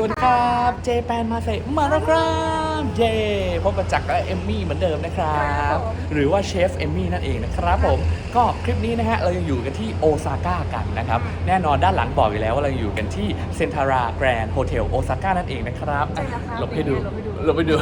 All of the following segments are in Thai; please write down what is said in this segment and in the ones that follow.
สวัสดีครับเจแปนมาเซมาแล้วครับเย่พบกับจักรและเอมมี่เหมือนเดิมนะครับ หรือว่าเชฟเอมมี่นั่นเองนะครับผมก็คลิปนี้นะฮะเรายังอยู่กันที่โอซาก้ากันนะครับแน่นอนด้านหลังบอกอยู่แล้วว่าเราอยู่กันที่เซนทาราแกรนด์โฮเทลโอซาก้านั่นเองนะครับใช่แล้วครับหลบให้ดูหลบให้ดูหลบไปดู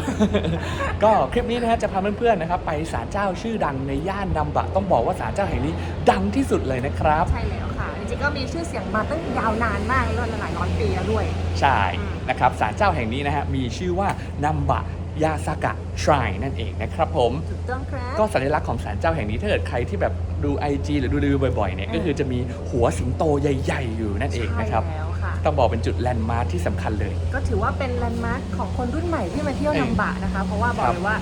ก็คลิปนี้นะฮะจะพาเพื่อนๆนะครับไปศาลเจ้าชื่อดังในย่านนัมบะต้องบอกว่าศาลเจ้าแห่งนี้ดังที่สุดเลยนะครับ ใช่แล้วค่ะจ ริงๆก็มีชื่อเสียงมาตั้งยาวนานมากแล้วหลายร้อยปีแล้วด้วย ใช่อืมนะครับศาลเจ้าแห่งนี้นะฮะมีชื่อว่านัมบะยาสากะชรายนั่นเองนะครับผมถูกต้องครับก็สัญลักษณ์ของศาลเจ้าแห่งนี้ถ้าเกิดใครที่แบบดู IG หรือดูรีวิวบ่อยๆเนี่ยอืมก็คือจะมีหัวสิงโตใหญ่ๆอยู่นั่นเองนะครับใช่แล้วค่ะต้องบอกเป็นจุดแลนด์มาร์คที่สำคัญเลย ก็ถือว่าเป็นแลนด์มาร์คของคนรุ่นใหม่ที่มาเที่ยวเออนัมบะนะคะ เพราะว่าบอคกรับเลยว่า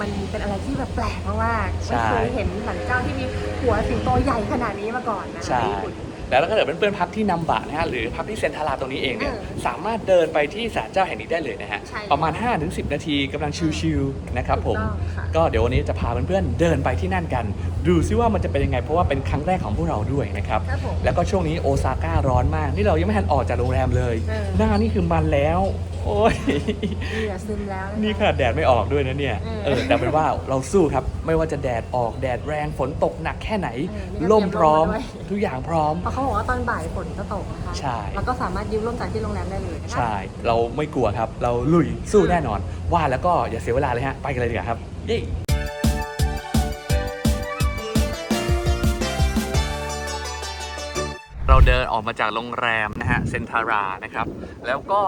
มันเป็นอะไรที่แบบแปลกมากๆใช่ไม่เคยเห็นศาลเจ้าที่มีหัวสิงโตใหญ่ขนาดนี้มาก่อนนะคะใช่ญี่ปุ่น แล้วถ้าเกิดเพื่อนๆพักที่นัมบะนะฮะหรือพักที่เซนทาราตรงนี้เองเนี่ยเออสามารถเดินไปที่ศาลเจ้าแห่งนี้ได้เลยนะฮะ ใช่ประมาณ 5-10 นาทีกำลังชิลๆนะครับผม ถูกต้องค่ะ ก็เดี๋ยววันนี้จะพาเพื่อนๆเดินไปที่นั่นกัน ดูซิว่ามันจะเป็นยังไง เพราะว่าเป็นครั้งแรกของพวกเราด้วยนะครับ ครับผม แล้วก็ช่วงนี้โอซาก้าร้อนมาก นี่เรายังไม่ทันออกจากโรงแรมเลย เออ หน้านี่คือมันแล้ว โอ้ย เหงื่อซึมแล้วะคะ นี่ขนาดแดดไม่ออกด้วยนะเนี่ยเออเออแต่เป็นว่าเราสู้ครับ ไม่ว่าจะแดดออกแดดแรงฝนตกหนักแค่ไหน เออนี่ก็ล่มพร้อมเตรียมร่มมาด้วย ทุกอย่างพร้อม เพราะเขาบอกว่าตอนบ่ายฝนจะตกนะคะใช่ แล้วก็สามารถยืมร่มจากที่โรงแรมได้เลยนะคะ ใช่ เราไม่กลัวครับ เราลุยสู้แน่นอน ว่าแล้วก็อย่าเสียเวลาเลยฮะ ไปกันเลยดีกว่าครับ เย้ เราเดินออกมาจากโรงแรมนะฮะเซนทารานะครับ แล้วก็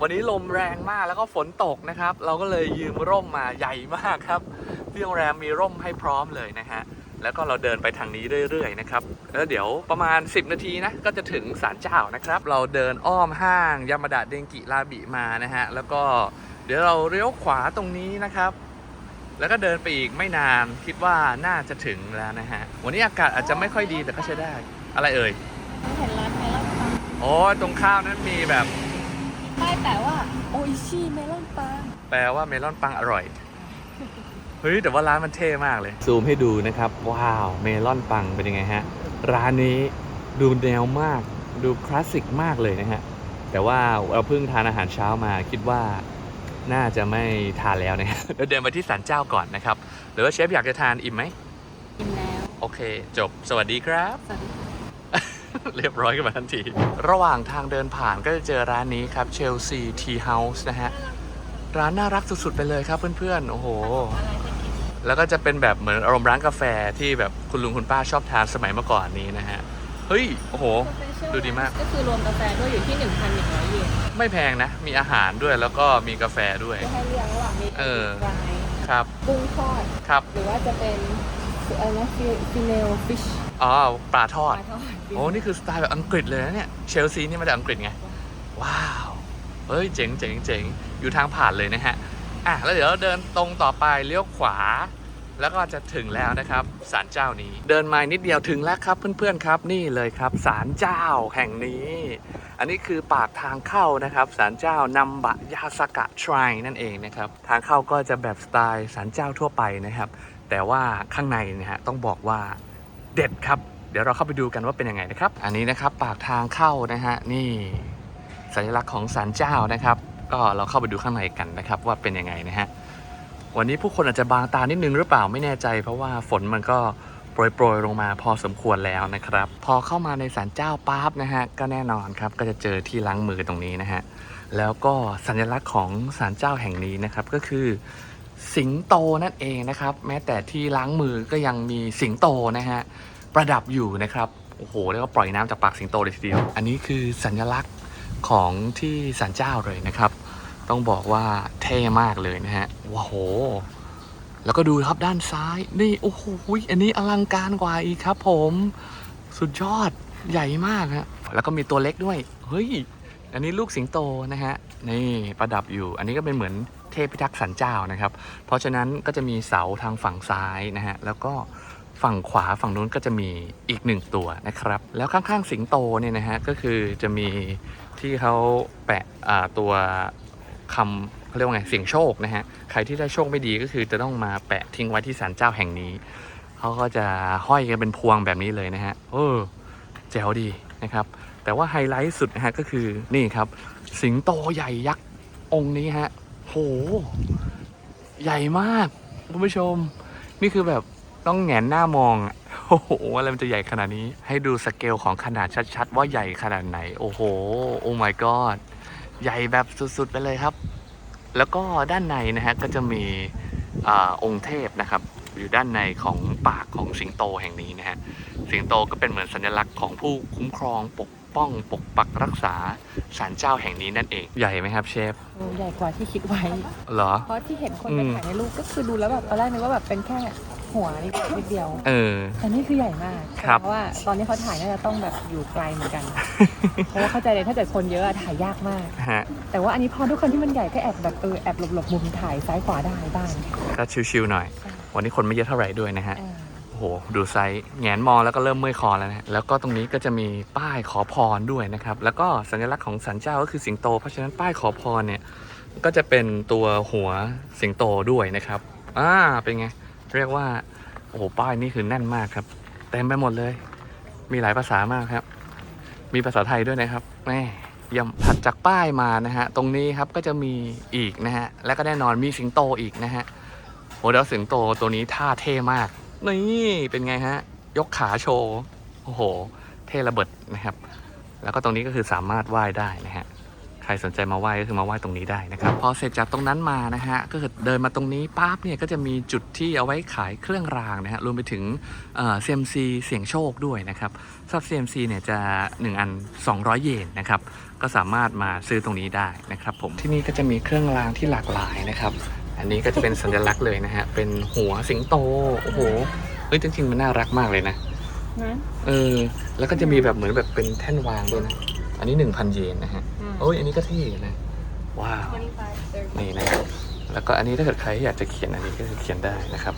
วันนี้ลมแรงมากแล้วก็ฝนตกนะครับ เราก็เลยยืมร่มมาใหญ่มากครับที่โรงแรมมีร่มให้พร้อมเลยนะฮะแล้วก็เราเดินไปทางนี้เรื่อยๆนะครับ แล้วเดี๋ยวประมาณ 10 นาทีนะก็จะถึงศาลเจ้านะครับ เราเดินอ้อมห้างยามาดะเดงกิราบิมานะฮะแล้วก็เดี๋ยวเราเลี้ยวขวาตรงนี้นะครับ แล้วก็เดินไปอีกไม่นานคิดว่าน่าจะถึงแล้วนะฮะวันนี้อากาศอาจจะไม่ค่อยดีแต่ก็ใช้ได้ อะไรเอ่ย เห็นร้านเมลอนปังโอ้ยตรงข้าวนั้นมีแบบ ป้ายแต่ว่าโออิชิเมลอนปังแปลว่าเมลอนปังอร่อย เฮ้ย แต่ว่าร้านมันเท่มากเลย ซูมให้ดูนะครับ ว้าว เมลอนปังเป็นยังไงฮะ ร้านนี้ดูแนวมาก ดูคลาสสิกมากเลยนะฮะ แต่ว่าเราเพิ่งทานอาหารเช้ามาคิดว่าน่าจะไม่ทานแล้วนะฮะเดี๋ยวเดินไปที่ศาลเจ้าก่อนนะครับ หรือว่าเชฟอยากจะทานอิ่มไหมกินแล้ว โอเค จบ สวัสดีครับ สวัสดีค่ะ เรียบร้อยกันมาทันที ระหว่างทางเดินผ่านก็จะเจอร้านนี้ครับเชลซีทีเฮาส์นะฮะ ร้านน่ารักสุดๆไปเลยครับเพื่อนๆ โอ้โหอะไรจะกินแล้วก็จะเป็นแบบเหมือนอารมณ์ร้านกาแฟที่แบบคุณลุงคุณป้าชอบทานสมัยเมื่อก่อนนี้นะฮะ เฮ้ย โอ้โห ดูดีมาก ก็คือรวมกาแฟด้วยอยู่ที่ 1,100เยนไม่แพงนะ มีอาหารด้วยแล้วก็มีกาแฟด้วยจะให้เลือกระหว่างมีเออฟรายครับกุ้งทอดครับ หรือว่าจะเป็นอะไรนะฟิเนลฟิช อ๋อปลาทอปดลาทอดโอ้นี่คือสไตล์แบบอังกฤษเลยนะเนี่ยเชลซีนี่มาจากอังกฤษไง ว้าวเฮ้ยเจ๋งเจ๋งเจ๋งอยู่ทางผ่านเลยนะฮะอะแล้วเดี๋ยวเราเดินตรงต่อไปเลี้ยวขวา แล้วก็จะถึงแล้วนะครับศาลเจ้านี้ เดินมานิดเดียวถึงแล้วครับเพื่อนๆครับนี่เลยครับศาลเจ้าแห่งนี้ อันนี้คือปากทางเข้านะครับศาลเจ้านัมบะยาสกะทรายนั่นเองนะครับทางเข้าก็จะแบบสไตล์ศาลเจ้าทั่วไปนะครับ แต่ว่าข้างในนะฮะต้องบอกว่า เด็ดครับ เดี๋ยวเราเข้าไปดูกันว่าเป็นยังไงนะครับ อันนี้นะครับปากทางเข้านะฮะนี่สัญลักษณ์ของศาลเจ้านะครับ ก็เราเข้าไปดูข้างในกันนะครับ ว่าเป็นยังไงนะฮะวันนี้ผู้คนอาจจะบางตานิดนึงหรือเปล่าไม่แน่ใจ เพราะว่าฝนมันก็โปรยๆลงมาพอสมควรแล้วนะครับ พอเข้ามาในศาลเจ้าปั๊บนะฮะก็แน่นอนครับก็จะเจอที่ล้างมือตรงนี้นะฮะแล้วก็สัญลักษณ์ของศาลเจ้าแห่งนี้นะครับก็คือ สิงโตนั่นเองนะครับ แม้แต่ที่ล้างมือก็ยังมีสิงโตนะฮะประดับอยู่นะครับโอ้โหแล้วก็ปล่อยน้ำจากปากสิงโตเลยทีเดียว อันนี้คือสัญลักษณ์ของที่ศาลเจ้าเลยนะครับ ต้องบอกว่าเท่มากเลยนะฮะว้าโห แล้วก็ดูครับด้านซ้ายนี่โอ้โหอันนี้อลังการกว่าอีกครับผมสุดยอดใหญ่มากฮะแล้วก็มีตัวเล็กด้วย เฮ้ย อันนี้ลูกสิงโตนะฮะ นี่ประดับอยู่ อันนี้ก็เป็นเหมือน เทพพิทักษ์สันเจ้านะครับ เพราะฉะนั้นก็จะมีเสาทางฝั่งซ้ายนะฮะแล้วก็ฝั่งขวาฝั่งนู้นก็จะมีอีกหนึ่งตัวนะครับ แล้วข้างๆสิงโตเนี่ยนะฮะก็คือจะมีที่เขาแปะตัวคำเขาเรียกว่าไงเสียงโชคนะฮะใครที่ได้โชคไม่ดีก็คือจะต้องมาแปะทิ้งไว้ที่ศาลเจ้าแห่งนี้เขาก็จะห้อยกันเป็นพวงแบบนี้เลยนะฮะเออแจ๋วดีนะครับ แต่ว่าไฮไลท์สุดนะฮะก็คือนี่ครับ สิงโตใหญ่ยักษ์องค์นี้ฮะ โห ใหญ่มากคุณผู้ชม นี่คือแบบต้องแหงนหน้ามองอะโอ้โหอะไรมันจะใหญ่ขนาดนี้ ให้ดูสเกลของขนาดชัด ๆ ว่าใหญ่ขนาดไหน โอ้โห โอ้ my god ใหญ่แบบสุด ๆ ไปเลยครับ แล้วก็ด้านในนะฮะก็จะมีอองค์เทพนะครับ อยู่ด้านในของปากของสิงโตแห่งนี้นะฮะ สิงโตก็เป็นเหมือนสัญลักษณ์ของผู้คุ้มครองปก ป้องปกปักรักษาศาลเจ้าแห่งนี้นั่นเอง ใหญ่ไหมครับเชฟโอ้ใหญ่กว่าที่คิดไว้ เหรอ เพราะที่เห็นคนอืไปมถ่ายในรูปก็คือดูแล้วแบบตอนแรกนึกว่าแบบเป็นแค่หัวนิดนิดเดียว เออ แต่นี่คือใหญ่มากครับเพราะว่าตอนนี้เขาถ่ายน่าจะต้องแบบอยู่ไกลเหมือนกัน เพราะว่าเข้าใจเลยถ้าเกิดคนเยอะอะถ่ายยากมากฮะแต่ว่าอันนี้พอทุกคนที่มันใหญ่ก็แอบแบบเออแอบหลบหลบๆมุมถ่ายซ้ายขวาได้บ้างก็ชิวๆหน่อย วันนี้คนไม่เยอะเท่าไหร่ด้วยนะฮะเออ โหดูไซส์แงนมองแล้วก็เริ่มเมื่อยคอแล้วนะแล้วก็ตรงนี้ก็จะมีป้ายขอพรด้วยนะครับแล้วก็สัญลักษณ์ของสันเจ้าก็คือสิงโต เพราะฉะนั้นป้ายขอพรเนี่ยก็จะเป็นตัวหัวสิงโตด้วยนะครับอ่าเป็นไงเรียกว่าโอ้โหป้ายนี่คือแน่นมากครับเต็มไปหมดเลย มีหลายภาษามากครับ มีภาษาไทยด้วยนะครับแม่ยี่ยมถัดจากป้ายมานะฮะตรงนี้ครับก็จะมีอีกนะฮะและก็แน่นอนมีสิงโตอีกนะฮะโหเดี๋ยวสิงโตตัวนี้ท่าเท่มาก นี่เป็นไงฮะ ยกขาโชว์ โอ้โห เท่ระเบิดนะครับ แล้วก็ตรงนี้ก็คือสามารถไหว้ได้นะฮะ ใครสนใจมาไหว้ก็คือมาไหว้ตรงนี้ได้นะครับ พอเสร็จจากตรงนั้นมานะฮะ ก็คือเดินมาตรงนี้ปั๊บเนี่ยก็จะมีจุดที่เอาไว้ขายเครื่องรางนะฮะ รวมไปถึงเอ่อ CMC เสียงโชคด้วยนะครับสำหรับ CMC เนี่ยจะ 1 อัน 200 เยนนะครับ ก็สามารถมาซื้อตรงนี้ได้นะครับผม ที่นี่ก็จะมีเครื่องรางที่หลากหลายนะครับ อันนี้ก็จะเป็นสัญลักษณ์เลยนะฮะ เป็นหัวสิงโต โอ้โห เฮ้ยจริงๆมันน่ารักมากเลยนะ นะเออ แล้วก็จะมีแบบเหมือนแบบเป็นแท่นวางด้วยนะ อันนี้1,000เยนนะฮะ โอ้ย อันนี้ก็เท่นะ ว้าว นี่นะครับแล้วก็อันนี้ถ้าเกิดใครอยากจะเขียนอันนี้ก็คือเขียนได้นะครับ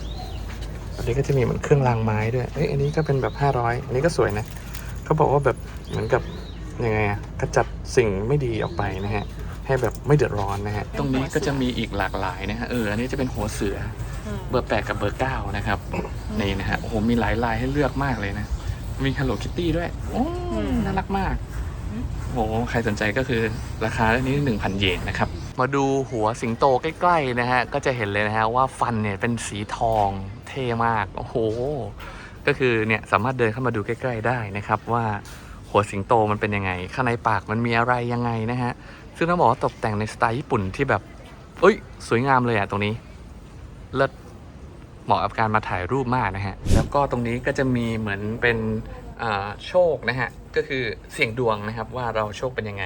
อันนี้ก็จะมีเหมือนเครื่องรางไม้ด้วย เอ้ย อันนี้ก็เป็นแบบ500อันนี้ก็สวยนะ เขาบอกว่าแบบเหมือนกับยังไงอะกระจัดสิ่งไม่ดีออกไปนะฮะ ให้แบบไม่เดือดร้อนนะฮะตรงนี้ก็จะมีอีกหลากหลายนะฮะเอออันนี้จะเป็นหัวเสือเบอร์แปดกับเบอร์เก้านะครับนี่นะฮะโอ้โหมีหลายลายให้เลือกมากเลยนะ มี Hello Kitty ด้วยโอ้น่ารักมากโอ้โหใครสนใจก็คือราคาเรื่องนี้1,000เยนนะครับมาดูหัวสิงโตใกล้ๆนะฮะก็จะเห็นเลยนะฮะว่าฟันเนี่ยเป็นสีทองเท่มากโอ้โหก็คือเนี่ยสามารถเดินเข้ามาดูใกล้ ๆได้นะครับว่าหัวสิงโตมันเป็นยังไง ข้างในปากมันมีอะไรยังไงนะฮะ ซึ่งต้องบอกว่าตกแต่งในสไตล์ญี่ปุ่นที่แบบ เอ้ย สวยงามเลยอะตรงนี้ เลิศเหมาะกับการมาถ่ายรูปมากนะฮะ แล้วก็ตรงนี้ก็จะมีเหมือนเป็นโชคนะฮะ ก็คือเสี่ยงดวงนะครับว่าเราโชคเป็นยังไง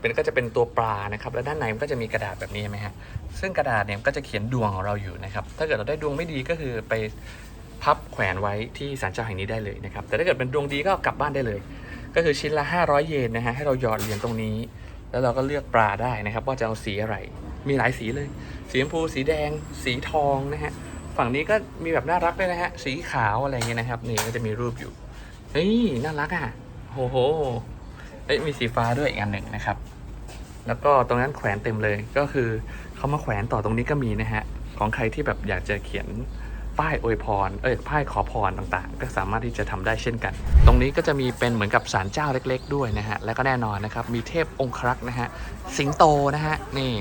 เป็นก็จะเป็นตัวปลานะครับ แล้วด้านในมันก็จะมีกระดาษแบบนี้ใช่ไหมฮะ ซึ่งกระดาษเนี่ยก็จะเขียนดวงของเราอยู่นะครับ ถ้าเกิดเราได้ดวงไม่ดีก็คือไปพับแขวนไว้ที่ศาลเจ้าแห่งนี้ได้เลยนะครับ แต่ถ้าเกิดเป็นดวงดีก็กลับบ้านได้เลย ก็คือชิ้นละ 500 เยนนะฮะ ให้เราหยอดเหรียญตรงนี้ แล้วเราก็เลือกปลาได้นะครับ ว่าจะเอาสีอะไร มีหลายสีเลย สีชมพูสีแดง สีทองนะฮะ ฝั่งนี้ก็มีแบบน่ารักด้วยนะฮะ สีขาวอะไรเงี้ยนะครับ นี่ก็จะมีรูปอยู่เฮ้ยน่ารักอะโหโหเอ้ยมีสีฟ้าด้วยอีกอันหนึ่งนะครับ แล้วก็ตรงนั้นแขวนเต็มเลยก็คือเขามาแขวนต่อตรงนี้ก็มีนะฮะของใครที่แบบอยากจะเขียน ป้ายอวยพร เอ้ยป้ายขอพรต่างๆ ก็สามารถที่จะทำได้เช่นกัน ตรงนี้ก็จะมีเป็นเหมือนกับศาลเจ้าเล็ก ๆ ด้วยนะฮะ แล้วก็แน่นอนนะครับ มีเทพองครักษ์นะฮะ สิงโตนะฮะ นี่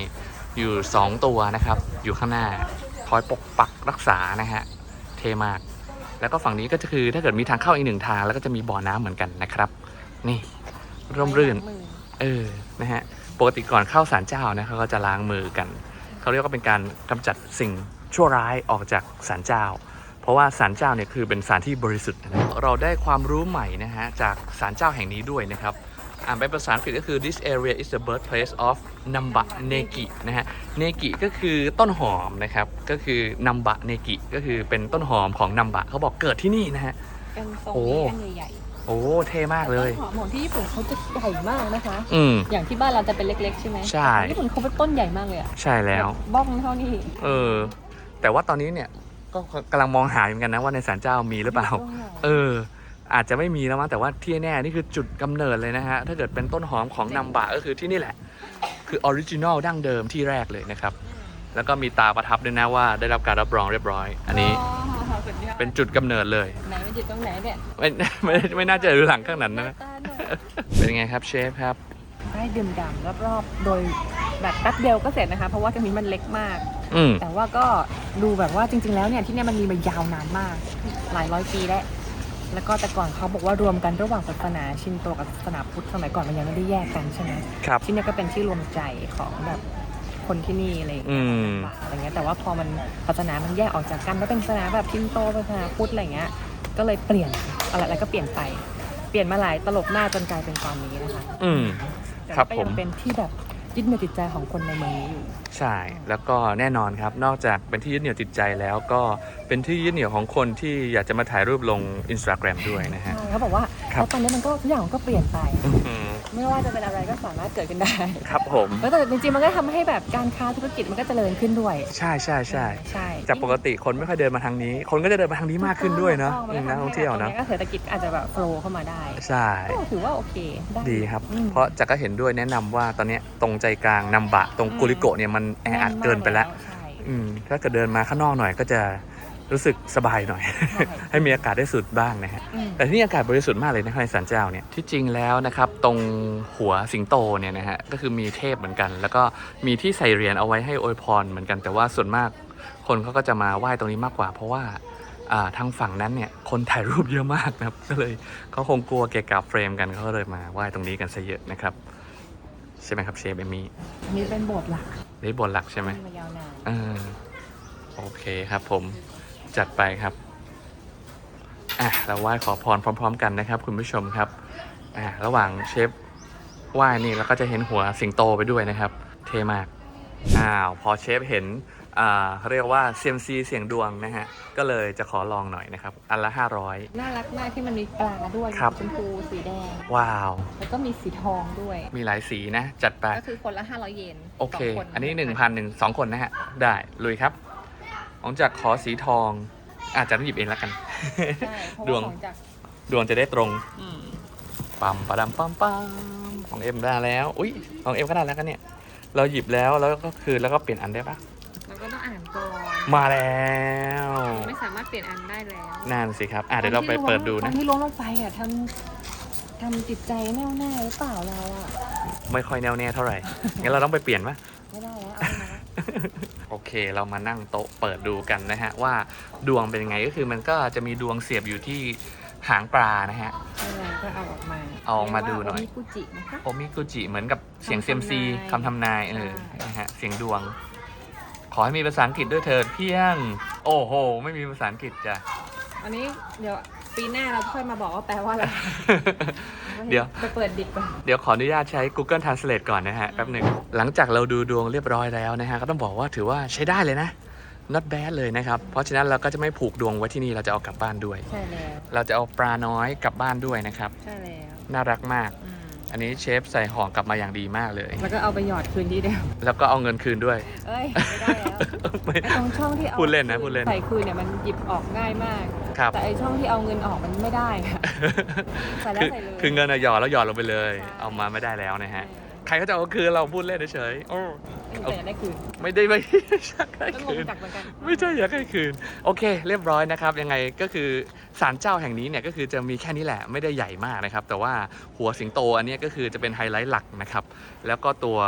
อยู่สองตัวนะครับ อยู่ข้างหน้า คอยปกปักรักษานะฮะ เท่มาก แล้วก็ฝั่งนี้ก็จะคือถ้าเกิดมีทางเข้าอีกหนึ่งทางแล้วก็จะมีบ่อน้ำเหมือนกันนะครับ นี่ร่มรื่นมือเออ นะฮะ ปกติก่อนเข้าศาลเจ้านะเขาก็จะล้างมือกัน เขาเรียกว่าเป็นการกำจัดสิ่ง ชั่วร้ายออกจากศาลเจ้า เพราะว่าศาลเจ้าเนี่ยคือเป็นศาลที่บริสุทธิ์นะเราได้ความรู้ใหม่นะฮะจากศาลเจ้าแห่งนี้ด้วยนะครับอ่านเป็นภาษาอังกฤษก็คือ this area is the birthplace of Namba Neki นะฮะ Neki ก็คือต้นหอมนะครับ ก็คือ Namba Neki ก็คือเป็นต้นหอมของ Namba เขาบอกเกิดที่นี่นะฮะ เป็นทรงโอ้นี้อันใหญ่โอ้ เท่มากๆเลย ต้นหอมของที่ญี่ปุ่นเขาจะใหญ่มากนะคะ อืม อย่างที่บ้านเราจะเป็นเล็กๆ ใช่ไหมใช่ ญี่ปุ่นเขาเป็นต้นใหญ่มากเลยอะใช่แล้วบบบ้องเท่านี้ เออ แต่ว่าตอนนี้เนี่ยก็กำลังมองหาเหมือนกันนะว่าในศาลเจ้ามีหรือเปล่า เออ อาจจะไม่มีแล้วมั้งแต่ว่าที่แน่นี่คือจุดกำเนิดเลยนะฮะ ถ้าเกิดเป็นต้นหอมของนัมบะก็คือที่นี่แหละ คือออริจินอลดั้งเดิมที่แรกเลยนะครับ แล้วก็มีตาประทับด้วยนะว่าได้รับการรับรองเรียบร้อย อันนี้สุดยอดเป็นจุดกำเนิดเลย ไหนมันอยู่ตรงไหนเนี่ย ไม่ไม่ไม่น่าจะอยู่หลังข้างนั้นนะตาด้วยเป็นไงครับเชฟครับไปให้ดื่มด่ำรอบๆ โดยแบบแป๊บเดียวก็เสร็จนะคะ เพราะว่าตรงนี้มันเล็กมาก อืม แต่ว่าก็ดูแบบว่าจริง ๆ แล้วเนี่ยที่เนี่ยมันมีมายาวนานมาก หลายร้อยปีแล้ว แล้วก็แต่ก่อนเขาบอกว่ารวมกันระหว่างศาสนาชินโตกับศาสนาพุทธสมัยก่อนมันยังไม่ได้แยกกันใช่ไหมครับ ที่เนี่ยก็เป็นที่รวมใจของแบบคนที่นี่อะไรอย่างอืเงี้ยมอะไรเงี้ยแต่ว่าพอมันศาสนามันแยกออกจากกันแล้วเป็นศาสนาแบบชินโตเป็นศาสนาพุทธอะไรเงี้ยก็เลยเปลี่ยนอะไรอะไรก็เปลี่ยนไปเปลี่ยนมาหลายตลบหน้าจนกลายเป็นตอนนี้นะคะ อืม แต่ครับก็ผยัม งเป็นที่แบบ ยึดเหนี่ยวจิตใจของคนในเมืองนี้อยู่ ใช่ แล้วก็แน่นอนครับ นอกจากเป็นที่ยึดเหนี่ยวจิตใจแล้วก็เป็นที่ยึดเหนี่ยวของคนที่อยากจะมาถ่ายรูปลง Instagram ด้วยนะฮะ ใช่เขาบอกว่าครับ แล้วตอนนี้มันก็ทุกอย่างมันก็เปลี่ยนไป อื้อหือ ไม่ว่าจะเป็นอะไรก็สามารถเกิดขึ้นได้ครับผมแล้วแต่จริงๆมันก็ทำให้แบบการค้าธุรกิจมันก็เจริญขึ้นด้วย ใช่ใช่ใช่ใช่จากปกติคนไม่ค่อยเดินมาทางนี้ คนก็จะเดินมาทางนี้มากขึ้นด้วยเนาะถูกอืต้มงนักท่องเที่ยวมัเนาะก็เศรษฐกิจอาจจะแบบโฟล์เข้ามาได้ ใช่ก็ถือว่าโอเคได้ดีครับอืมเพราะจากก็เห็นด้วยแนะนำว่าตอนเนี้ยตรงใจกลางนำบะ ตรงอืมกุริโกะเนี่ยมันแออัดน่นมเกินไปแล้วใช่อืมถ้าเกิดเดินมาข้างนอกหน่อยก็จะ รู้สึกสบายหน่อยใช่ให้มีอากาศได้สุดบ้างนะฮะอืมแต่ที่นี่อากาศบริสุทธิ์มากเลยนะครับในสันเจ้าเนี่ยที่จริงแล้วนะครับตรงหัวสิงโตเนี่ยนะฮะก็คือมีเทพเหมือนกัน แล้วก็มีที่ใส่เหรียญเอาไว้ให้อวยพรเหมือนกันแต่ว่าส่วนมากคนเขาก็จะมาไหว้ตรงนี้มากกว่า เพราะว่าอ่าทางฝั่งนั้นเนี่ยคนถ่ายรูปเยอะมากนะครับก็เลยเขาคงกลัวเกะกะเฟรมกันเขาก็เลยมาไหว้ตรงนี้กันซะเยอะนะครับใช่ไหมครับเชฟเอมี่อันนี้เป็นโบสถ์หลักนี่บนหลักใช่ไหมที่มายาวนานอ่าโอเคครับผม จัดไปครับอะเราไหว้ขอพรพร้อม ๆ กันนะครับ คุณผู้ชมครับอะระหว่างเชฟไหว้นี่เราก็จะเห็นหัวสิงโตไปด้วยนะครับ เท่มากอ้าวพอเชฟเห็นอ่าเขาเรียกว่าเซียมซีเสียงดวงนะฮะก็เลยจะขอลองหน่อยนะครับ อันละ 500 น่ารักมากที่มันมีปลาด้วยครับชมพูสีแดง ว้าว แล้วก็มีสีทองด้วย มีหลายสีนะ จัดไป ก็คือคนละ 500 เยนโอเค สงอันนี้หนึ่งพันหนึ่งสองคนนะฮะ ได้ ลุยครับ ของจากขอสีทองอาจจะต้องหยิบเองแล้วกัน ใช่เพราะดวงว่าของจากดวงจะได้ตรงอืมปั๊มปะดัมปั๊มปั๊มของเอ็มได้แล้ว อุ้ยของเอ็มก็ได้แล้วกันเนี่ย เราหยิบแล้วแล้วก็คือแล้วก็เปลี่ยนอันได้ปะเราก็ต้องอ่านก่อนมาแล้วไม่สามารถเปลี่ยนอันได้แล้วนั่นสิครับอะเดี๋ยวเราไปเปิดดูตอนะนที่ล้วงลงไปอะทำทำจิตใจแน่วแน่หรือเปล่าเราอะไม่ค่อยแน่วแน่เท่าไหร่งั้นเราต้องไปเปลี่ยนปะไม่ได้แล้วเอาไปนะ โอเคเรามานั่งโต๊ะเปิดดูกันนะฮะ ว่าดวงเป็นยังไงก็คือมันก็จะมีดวงเสียบอยู่ที่หางปลานะฮะ อะไรก็เอาออกมาเอาออกมาดูหน่อย เรีกว่าโมิกุจินะคะ โอมิกุจิเหมือนกับเสียงเซียมซีคำคำทำทำนานายย เออใช่นะฮะเสียงดวง ขอให้มีภาษาอังกฤษด้วยเถิดเพียง โอ้โห ไม่มีภาษาอังกฤษจ้ะ อันนี้เดี๋ยวปีหน้าเราค่อยมาบอกว่าแปลว่าอะไร เดี๋ยว ไปเปิดดิบก่อนเดี๋ยวขออนุญาตใช้ Google Translate ก่อนนะฮะแป๊บหนึ่งหลังจากเราดูดวงเรียบร้อยแล้วนะฮะก็ต้องบอกว่าถือว่าใช้ได้เลยนะ not bad เลยนะครับ เพราะฉะนั้นเราก็จะไม่ผูกดวงไว้ที่นี่เราจะเอากลับบ้านด้วย ใช่แล้วเราจะเอาปลาน้อยกลับบ้านด้วยนะครับ ใช่แล้วน่ารักมาก อืมอันนี้เชฟใส่ห่อกลับมาอย่างดีมากเลย แล้วก็เอาไปหยอดคืนที่เดียวแล้วก็เอาเงินคืนด้วย เอ้ยไม่ได้แล้ว ไม่ ไอ้ตรงช่องที่เอาพูดเล่นนะพูดเล่น ใส่คืนเนี่ยมันหยิบออกง่ายมาก ครับ แต่ไอ้ช่องที่เอาเงินออกมันไม่ได้ค่ะ ใส่แล้วคือใส่เลยคือเงินอะหยอดแล้วหยอดลงไปเลย ใช่ เอามาไม่ได้แล้วนะฮะ ใครเขาจะเอาคืนเราพูดเล่นเฉยๆโอ้แต่อยากได้คืนไม่ได้ไม่อยากได้ก็งคืงนจักเหมือนกัน ไม่ใช่อยากได้คืน โอเค เรียบร้อยนะครับ ยังไงก็คือศาลเจ้าแห่งนี้เนี่ยก็คือจะมีแค่นี้แหละไม่ได้ใหญ่มากนะครับ แต่ว่าหัวสิงโตอันเนี้ยก็คือจะเป็นไฮไลท์หลักนะครับ แล้วก็ตัว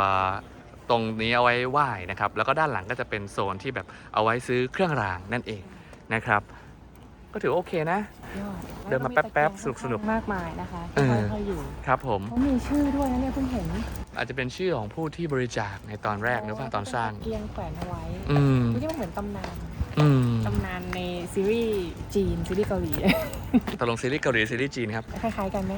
ตรงนี้เอาไว้ไหว้นะครับ แล้วก็ด้านหลังก็จะเป็นโซนที่แบบเอาไว้ซื้อเครื่องรางนั่นเองนะครับ ก็ถือว่าโอเคนะ ยอดเดินมาแป๊บๆสนุกๆมากมายนะคะเออ ค่อยๆอยู่ครับผม เขามีชื่อด้วยนะเนี่ยเพิ่งเห็นอาจจะเป็นชื่อของผู้ที่บริจาคในตอนแรกหรือว่าตอนสร้าง เกียงแขวนเอาไว้อืมนี่มันเหมือนตำนานอืมตำนานในซีรีส์จีนซีรีส์เกาหลี ตกลงซีรีส์เกาหลีซีรีส์จีนครับ คล้ายๆกันไหม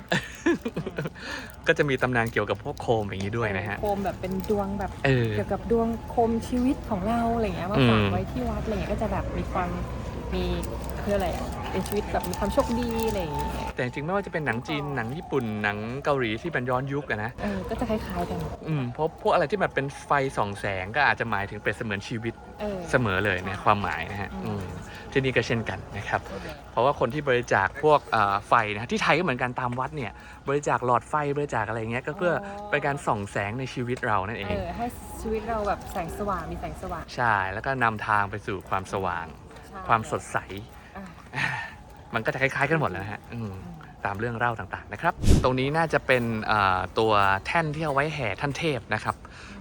ก็จะมีตำนานเกี่ยวกับพวกโคมอย่างนี้ด้วยนะฮะ โคมแบบเป็นดวงแบบ เออ เกี่ยวกับดวงโคมชีวิตของเราอะไรเงี้ยมาอืมฝากไว้ที่วัดอะไรเงี้ยก็จะแบบมีความ มีคืออะไรอะเป็นชีวิตแบบมีความโชคดีอะไรอย่างเงี้ยแต่จริงๆไม่ว่าจะเป็นหนังจีนหนังญี่ปุ่นหนังเกาหลีที่เป็นย้อนยุคอะนะเออก็จะคล้ายๆกัน อืมเพราะพวกอะไรที่แบบเป็นไฟส่องแสงก็อาจจะหมายถึงเปรียบเสมือนชีวิตเออ เสมอเลยนะความหมายนะฮะอืมอืมที่นี่ก็เช่นกันนะครับ เพราะว่าคนที่บริจาคพวกเอ่อไฟนะที่ไทยก็เหมือนกันตามวัดเนี่ย บริจาคหลอดไฟบริจาคอะไรเงี้ยก็เพื่อเป็นการส่องแสงในชีวิตเรานั่นเอเอง อให้ชีวิตเราแบบแสงสว่างมีแสงสว่าง ใช่ แล้วก็นำทางไปสู่ความสว่างใช่ ความสดใสอะมันก็จะคล้ายๆกันหมดแล้วนะฮะอืมตามเรื่องเล่าต่างๆนะครับ ตรงนี้น่าจะเป็นเอ่อตัวแท่นที่เอาไว้แห่ท่านเทพนะครับ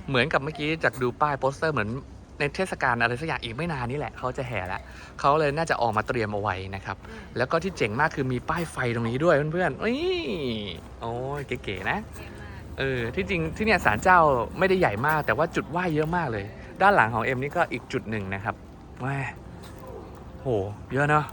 เหมือนกับเมื่อกี้จากดูป้ายโปสเตอร์เหมือนในเทศกาลอะไรสักอย่างอีกไม่นานนี้แหละเขาจะแห่แล้วเขาเลยน่าจะออกมาเตรียมเอาไว้นะครับ แล้วก็ที่เจ๋งมากคือมีป้ายไฟตรงนี้ด้วยเพื่อนๆเอ้ยโอ้ยเก๋ๆนะเออที่จริงที่เนี่ยศาลเจ้าไม่ได้ใหญ่มาก แต่ว่าจุดไหว้เยอะมากเลย ด้านหลังของเอ็มนี่ก็อีกจุดหนึ่งนะครับแหม่ โหเยอะเนาะ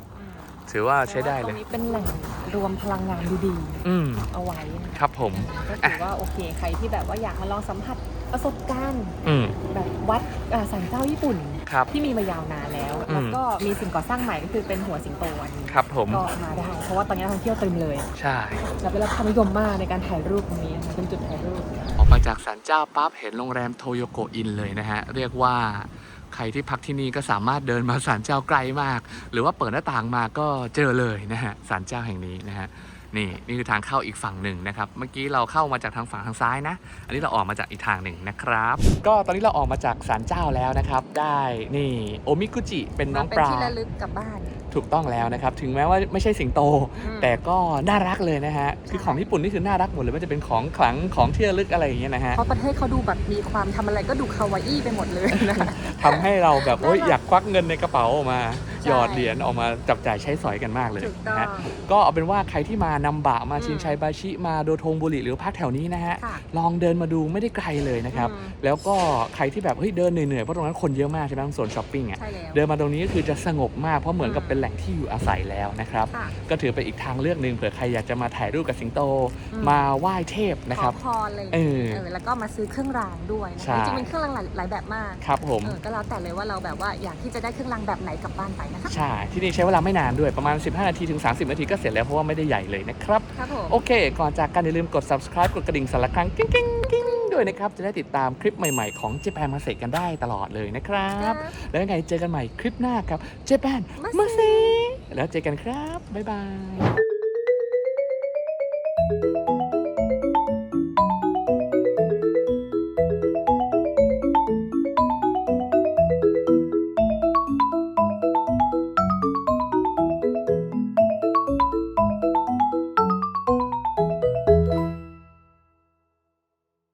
ถือว่าใช้ได้เลตรยงนี้เป็นแหล่งรวมพลังงานดีอืมๆเอาไว้นะครับผมก็ถือว่าโอเคใครที่แบบว่าอยากมาลองสัมผัสประสบการณ์อืมแบบวัดอ่าสันเจ้าญี่ปุ่นครับที่มีมายาวนานแล้วอืมแล้วก็มีสิ่งก่อสร้างใหม่ก็คือเป็นหัวสิงโตอันนี้ครับผมก็มาได้ เพราะว่าตอนนี้นักท่องเที่ยวเต็มเลย ใช่แล้วเป็นรับความนิยมมากในการถ่ายรูปตรงนี้นะคะเป็นจุดถ่ายรูปออกมาจากศาลเจ้าปั๊บเห็นโรงแรมโทโยโกอินเลยนะฮะ เรียกว่า ใครที่พักที่นี่ก็สามารถเดินมาศาลเจ้าไกลมาก หรือว่าเปิดหน้าต่างมาก็เจอเลยนะฮะศาลเจ้าแห่งนี้นะฮะ นี่นี่คือทางเข้าอีกฝั่งหนึ่งนะครับ เมื่อกี้เราเข้ามาจากทางฝั่งทางซ้ายนะ อันนี้เราออกมาจากอีกทางหนึ่งนะครับ ก็ตอนนี้เราออกมาจากศาลเจ้าแล้วนะครับ ได้นี่โอมิกุจิเป็นน้องเป็นปลาที่ระลึกกลับบ้าน ถูกต้องแล้วนะครับ ถึงแม้ว่าไม่ใช่สิงโตอืมแต่ก็น่ารักเลยนะฮะ คือของญี่ปุ่นนี่คือน่ารักหมดเลยไม่ว่าจะเป็นของขลังของที่ระลึกอะไรอย่างเงี้ยนะฮะเพราะประเทศเขาดูแบบมีความทำอะไรก็ดูคาวาอี้ไปหมดเลยนะคะทำให้เราแบบโอ๊ยน่ารักอยากควักเงินในกระเป๋าออกมาใช่ หยอดเหรียญออกมาจับจ่ายใช้สอยกันมากเลยถูกต้อนะงฮะก็เอาเป็นว่าใครที่มานำบะมาอืมชินชัยบาชิมาโดโทงบุรีหรือพักแถวนี้นะฮะค่ะลองเดินมาดูไม่ได้ไกลเลยนะครับอืมแล้วก็ใครที่แบบเฮ้ยเดินเหนื่อยๆเพราะตรงนั้นคนเยอะมากใช่ไหมทั้งโซนช้อปปิ้งอะใช่แล้วเดินมาตรงนี้ก็คือจะสงบมากเพราะเหมือนกับอืมเป็นแหล่งที่อยู่อาศัยแล้วนะครับค่ะก็ถือเป็นอีกทางเลือกหนึ่งเผื่อใครอยากจะมาถ่ายรูปกับสิงโตอืมมาไหว้เทพนะครับขอพรอะไรอย่างเอเงี้ยอเออแล้วก็มาซื้อเครื่องรางด้วยนะใช่จริงๆเป็นเครื่องรางหลายหลายแบบมากครับผมเออก็แล้วแต่เลยว่าเราแบบว่าอยากที่จะได้เครื่องรางแบบไหนกลับบ้านไปนะคะใช่ ที่นี่ใช้เวลาไม่นานด้วยประมาณ 15 นาทีถึง 30 นาทีก็เสร็จแล้วเพราะว่าไม่ได้ใหญ่เลยนะครับ ครับผมโอเค ก่อนจากกันอย่าลืมกด subscribe กดกระดิ่งสั่นละครั้งกิ้งกิ้งกิ้งด้วยนะครับ จะได้ติดตามคลิปใหม่ๆ ของเจแปนมาเสกกันได้ตลอดเลยนะครับ แล้วยังไงเจอกันใหม่คลิปหน้าครับเจแปนมาเสกแล้วเจอกันครับบ๊ายบาย